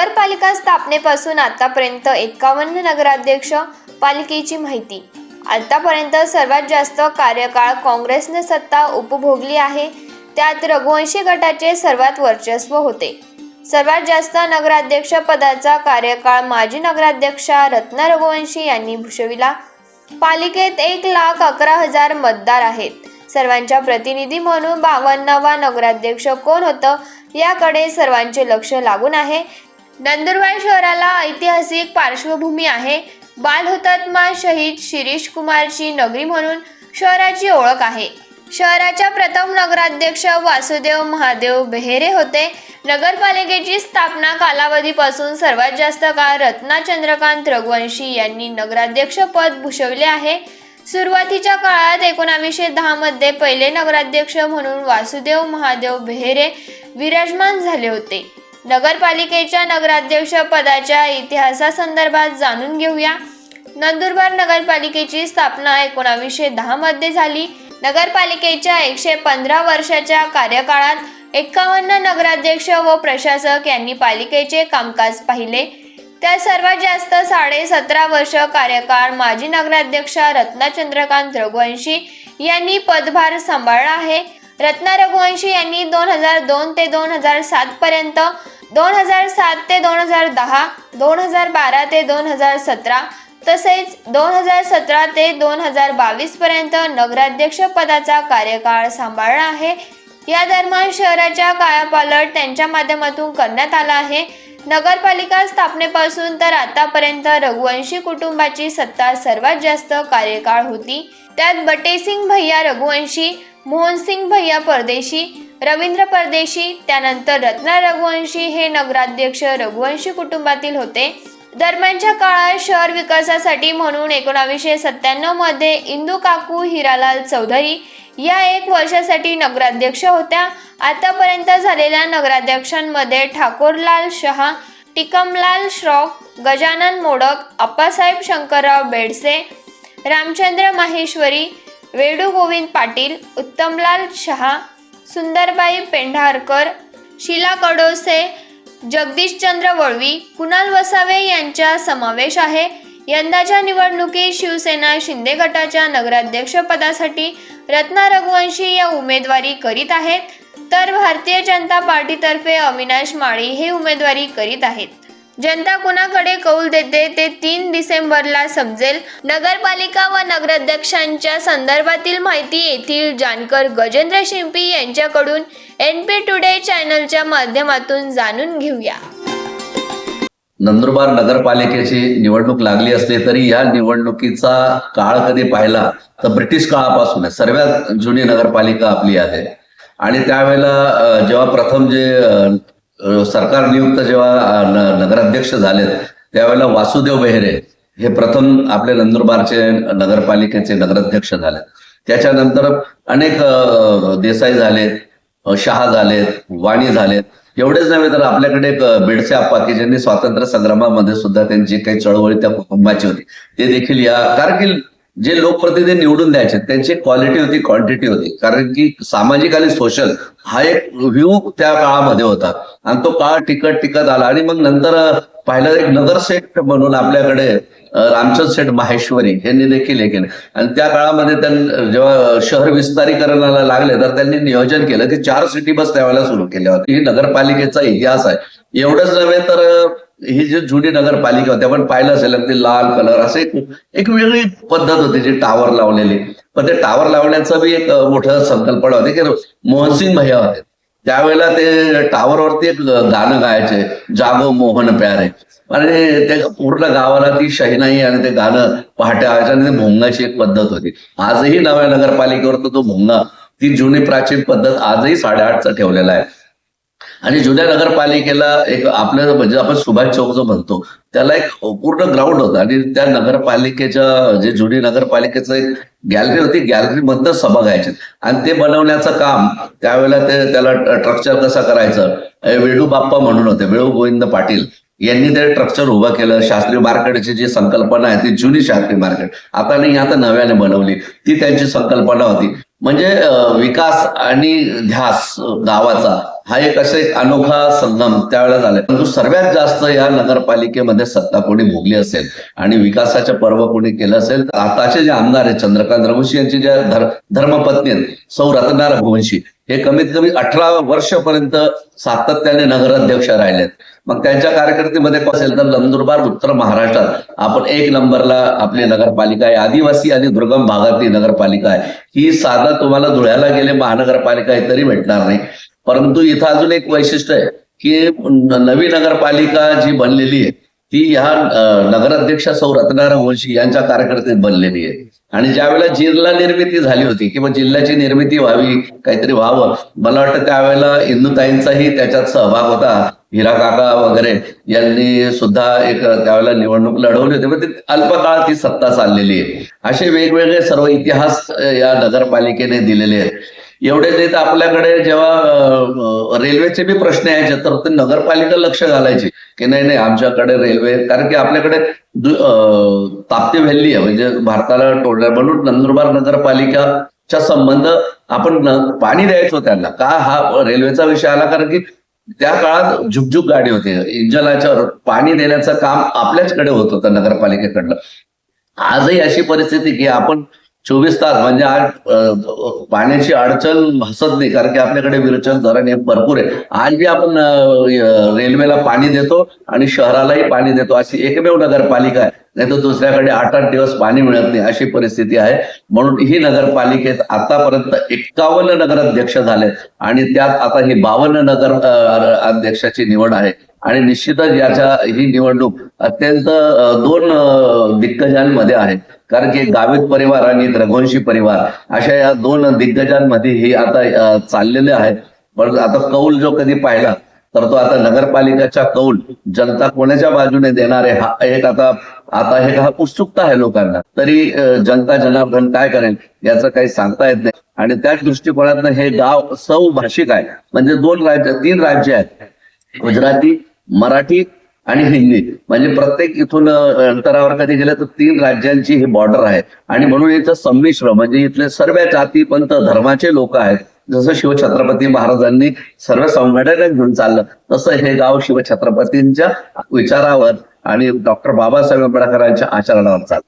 नगरपालिका स्थापनेपासून आतापर्यंत एकावन्न नगराध्यक्ष पालिकेची माहिती. आतापर्यंत सर्वात जास्त कार्यकाळ काँग्रेसने सत्ता उपभोगली आहे. त्यात रघुवंशी गटाचे सर्वात वर्चस्व होते. सर्वात जास्त नगराध्यक्ष पदाचा कार्यकाळ माजी नगराध्यक्षा रत्ना रघुवंशी यांनी भूषविला. पालिकेत एक लाख अकरा हजार मतदार आहेत. सर्वांच्या प्रतिनिधी म्हणून बावन्नावा नगराध्यक्ष कोण होतं याकडे सर्वांचे लक्ष लागून आहे. नंदुरबार शहराला ऐतिहासिक पार्श्वभूमी आहे. बालहुतात्मा शहीद शिरीष कुमारची नगरी म्हणून शहराची ओळख आहे. शहराच्या प्रथम नगराध्यक्ष वासुदेव महादेव बेहेरे होते. नगरपालिकेची स्थापना कालावधीपासून सर्वात जास्त काळ रत्ना चंद्रकांत रघुवंशी यांनी नगराध्यक्ष पद भूषवले आहे. सुरुवातीच्या काळात एकोणावीसशे दहामध्ये पहिले नगराध्यक्ष म्हणून वासुदेव महादेव बेहेरे विराजमान झाले होते. नगरपालिकेच्या नगराध्यक्ष पदाच्या इतिहासासंदर्भात जाणून घेऊया. नंदुरबार नगरपालिकेची स्थापना एकोणावीसशे दहा मध्ये झाली. नगरपालिकेच्या एकशे पंधरा वर्षाच्या कार्यकाळात एकावन्न नगराध्यक्ष व प्रशासक यांनी पालिकेचे कामकाज पाहिले. त्या सर्वात जास्त साडे सतरा वर्ष कार्यकाळ माजी नगराध्यक्षा रत्ना चंद्रकांत रघुवंशी यांनी पदभार सांभाळला आहे. रत्ना रघुवंशी यांनी दोन हजार दोन ते दोन हजार सात पर्यंत दोन हजार सात ते दोन हजार दहा दोन हजार बारा ते दोन हजार सतरा तसेच दोन हजार सतरा ते दोन हजार बावीस पर्यंत नगराध्यक्ष पदाचा कार्यकाळ सांभाळला आहे. या दरम्यान शहराच्या कायापालट त्यांच्या माध्यमातून करण्यात आला आहे. नगरपालिका स्थापनेपासून तर आतापर्यंत रघुवंशी कुटुंबाची सत्ता सर्वात जास्त कार्यकाळ होती. त्यात बटेसिंग भैया रघुवंशी मोहनसिंग भैया परदेशी रवींद्र परदेशी त्यानंतर रत्ना रघुवंशी हे नगराध्यक्ष रघुवंशी कुटुंबातील होते. दरम्यानच्या काळात शहर विकासासाठी म्हणून एकोणावीसशे सत्त्याण्णवमध्ये इंदू काकू हिरालाल चौधरी या एक वर्षासाठी नगराध्यक्ष होत्या. आतापर्यंत झालेल्या नगराध्यक्षांमध्ये ठाकूरलाल शहा टिकमलाल श्रॉफ गजानन मोडक अप्पासाहेब शंकरराव बेडसे रामचंद्र माहेश्वरी वेडू गोविंद पाटील उत्तमलाल शहा सुंदरबाई पेंढारकर शीला कडोसे जगदीशचंद्र वळवी कुणाल वसावे यांचा समावेश आहे. यंदाच्या निवडणुकीत शिवसेना शिंदे गटाच्या नगराध्यक्षपदासाठी रत्ना रघुवंशी या उमेदवारी करीत आहेत. तर भारतीय जनता पार्टीतर्फे अविनाश माळी हे उमेदवारी करीत आहेत. जनता कुणाकडे कौल देते ते तीन डिसेंबरला समजेल नगरपालिका व नगराध्यक्षांच्या संदर्भातील माहिती येथील जानकर गजेंद्र शिंपी यांच्याकडून एन पी टुडे चॅनलच्या माध्यमातून जाणून घेऊया. नंदुरबार नगरपालिकेची निवडणूक लागली असली तरी या निवडणुकीचा काळ कधी पाहिला? तर ब्रिटिश काळापासून सर्वात जुनी नगरपालिका आपली आहे. आणि त्यावेळेला जेव्हा प्रथम जे सरकार नियुक्त जेव्हा नगराध्यक्ष झालेत त्यावेळेला वासुदेव बेहरे हे प्रथम आपल्या नंदुरबारचे नगरपालिकेचे नगराध्यक्ष झालेत. त्याच्यानंतर अनेक देसाई झालेत शहा झालेत वाणी झालेत. एवढेच नव्हे तर आपल्याकडे एक बेडसे आप्पा की ज्यांनी स्वातंत्र्य संग्रामामध्ये सुद्धा त्यांची काही चळवळी त्या कुटुंबाची होती. ते देखील या कारकील जे लोकप्रतिनिधी निवडून द्यायचे त्यांची क्वालिटी होती क्वांटिटी होती. कारण की सामाजिक आणि सोशल हा एक व्ह्यू त्या काळामध्ये होता. आणि तो काळ टिकत टिकत आला. आणि मग नंतर पाहिलं एक नगरसेठ म्हणून आपल्याकडे रामचंद सेठ माहेश्वरी यांनी देखील हे केले. आणि त्या काळामध्ये त्यांनी जेव्हा शहर विस्तारीकरणाला लागले तर त्यांनी नियोजन केलं की चार सिटी बस त्यावेळेला सुरू केल्या होत्या. ही नगरपालिकेचा इतिहास आहे. एवढंच नव्हे तर ही जी जुनी नगरपालिका होती आपण पाहिलं असेल अगदी लाल कलर असे एक एक वेगळी पद्धत होती जी टावर लावलेली. पण ते टावर लावण्याचं बी एक मोठं संकल्पना होती की मोहनसिंग भैया होते. त्यावेळेला ते टावरवरती एक गाणं गायचे जागो मोहन प्यारे. आणि ते पूर्ण गावाला ती शहिनाई आणि ते गाणं पहाट्या व्हायचं आणि ते भोंगाची एक पद्धत होती. आजही नव्या नगरपालिकेवर तो भोंगा ती जुनी प्राचीन पद्धत आजही साडेआठचा ठेवलेला आहे. आणि जुन्या नगरपालिकेला एक आपल्याला म्हणजे आपण सुभाष चौक जो म्हणतो त्याला एक पूर्ण ग्राउंड होता. आणि त्या नगरपालिकेच्या जे जुनी नगरपालिकेचं एक गॅलरी होती गॅलरी मधनं सभा घ्यायची. आणि ते बनवण्याचं काम त्यावेळेला ते त्याला स्ट्रक्चर कसं करायचं वेळू वेणू बाप्पा म्हणून होते वेळू गोविंद पाटील. यांनी ते स्ट्रक्चर उभं केलं. शास्त्रीय मार्केटची जी संकल्पना आहे ती जुनी शास्त्रीय मार्केट. आता नाही आता नव्याने बनवली. ती त्यांची संकल्पना होती. म्हणजे विकास आणि ध्यास गावाचा हा एक असा एक अनोखा संगम त्यावेळेला झालाय. परंतु सर्वात जास्त या नगरपालिकेमध्ये सत्ता कोणी भोगली असेल आणि विकासाचं पर्व कोणी केलं असेल तर आताचे जे आमदार आहेत चंद्रकांत रघुवंशी यांची ज्या धर धर्मपत्नी आहेत सौ रत्ना रघुवंशी हे कमीत कमी अठरा वर्षपर्यंत सातत्याने नगराध्यक्ष राहिलेत. मग त्यांच्या कार्यकर्तीमध्ये असेल तर नंदुरबार उत्तर महाराष्ट्रात आपण एक नंबरला आपली नगरपालिका आहे. आदिवासी आणि दुर्गम भागातली नगरपालिका आहे. ही साधा तुम्हाला धुळ्याला गेले महानगरपालिका आहे तरी भेटणार नाही. परंतु इथं अजून एक वैशिष्ट्य आहे की नवी नगरपालिका जी बनलेली आहे ती ह्या नगराध्यक्ष सौ रत्नारायण वंशी यांच्या कारकिर्दीत बनलेली आहे. आणि ज्यावेळेला जिल्हा निर्मिती झाली होती किंवा जिल्ह्याची निर्मिती व्हावी काहीतरी व्हावं मला वाटतं त्यावेळेला इंदुताईंचाही त्याच्यात सहभाग होता. हिरा काका वगैरे यांनी सुद्धा एक त्यावेळेला निवडणूक लढवली होती. पण ती अल्पकाळ ती सत्ता चाललेली आहे. असे वेगवेगळे सर्व इतिहास या नगरपालिकेने दिलेले आहेत. एवढे नाही तर आपल्याकडे जेव्हा रेल्वेचे बी प्रश्न यायचे तर ते नगरपालिका लक्ष घालायची की नाही नाही आमच्याकडे रेल्वे कारण की आपल्याकडे ताप्ती व्हॅली आहे म्हणजे भारताला टोळण्या म्हणून नंदुरबार नगरपालिकाच्या संबंध आपण पाणी द्यायचो त्यांना. का हा रेल्वेचा विषय आला? कारण की त्या काळात झुकझुक गाडी होती. इंजनाच्या पाणी देण्याचं काम आपल्याचकडे होत होतं नगरपालिकेकडलं आजही अशी परिस्थिती की आपण चोवीस तास म्हणजे आज पाण्याची अडचण हसत नाही कारण की आपल्याकडे विरचन धरण हे भरपूर आहे. आज बी आपण रेल्वेला पाणी देतो आणि शहरालाही पाणी देतो. अशी एकमेव नगरपालिका आहे. नाही तर दुसऱ्याकडे आठ आठ दिवस पाणी मिळत नाही अशी परिस्थिती आहे. म्हणून ही नगरपालिकेत आतापर्यंत एक्कावन्न नगराध्यक्ष झाले आणि त्यात आता ही बावन्न नगर अध्यक्षाची निवड आहे. आणि निश्चितच याच्या ही निवडणूक अत्यंत दोन दिग्गजांमध्ये आहे. कारण की गावित परिवार आणि रघुवंशी परिवार अशा या दोन दिग्गजांमध्ये हे आता चाललेले आहे पण आता कौल जो कधी पाहिला तर तो आता नगरपालिकेचा कौल जनता कोणाच्या बाजूने देणार आहे हा एक आता आता हे हा उत्सुकता आहे लोकांना. तरी जनता जनार्दन काय करेल याचं काही सांगता येत नाही. आणि त्याच दृष्टिकोनातनं हे गाव सौ भाषिक आहे. म्हणजे दोन राज्य तीन राज्य आहेत. गुजराती मराठी आणि हिंदी. म्हणजे प्रत्येक इथून अंतरावर कधी गेलं तर तीन राज्यांची ही बॉर्डर आहे आणि म्हणून इथं संमिश्र म्हणजे इथले सर्व जाती पंत धर्माचे लोक आहेत. जसं शिवछत्रपती महाराजांनी सर्व संघटना घेऊन चाललं तसं हे गाव शिवछत्रपतींच्या विचारावर आणि डॉक्टर बाबासाहेब आंबेडकरांच्या आचरणावर चाललं.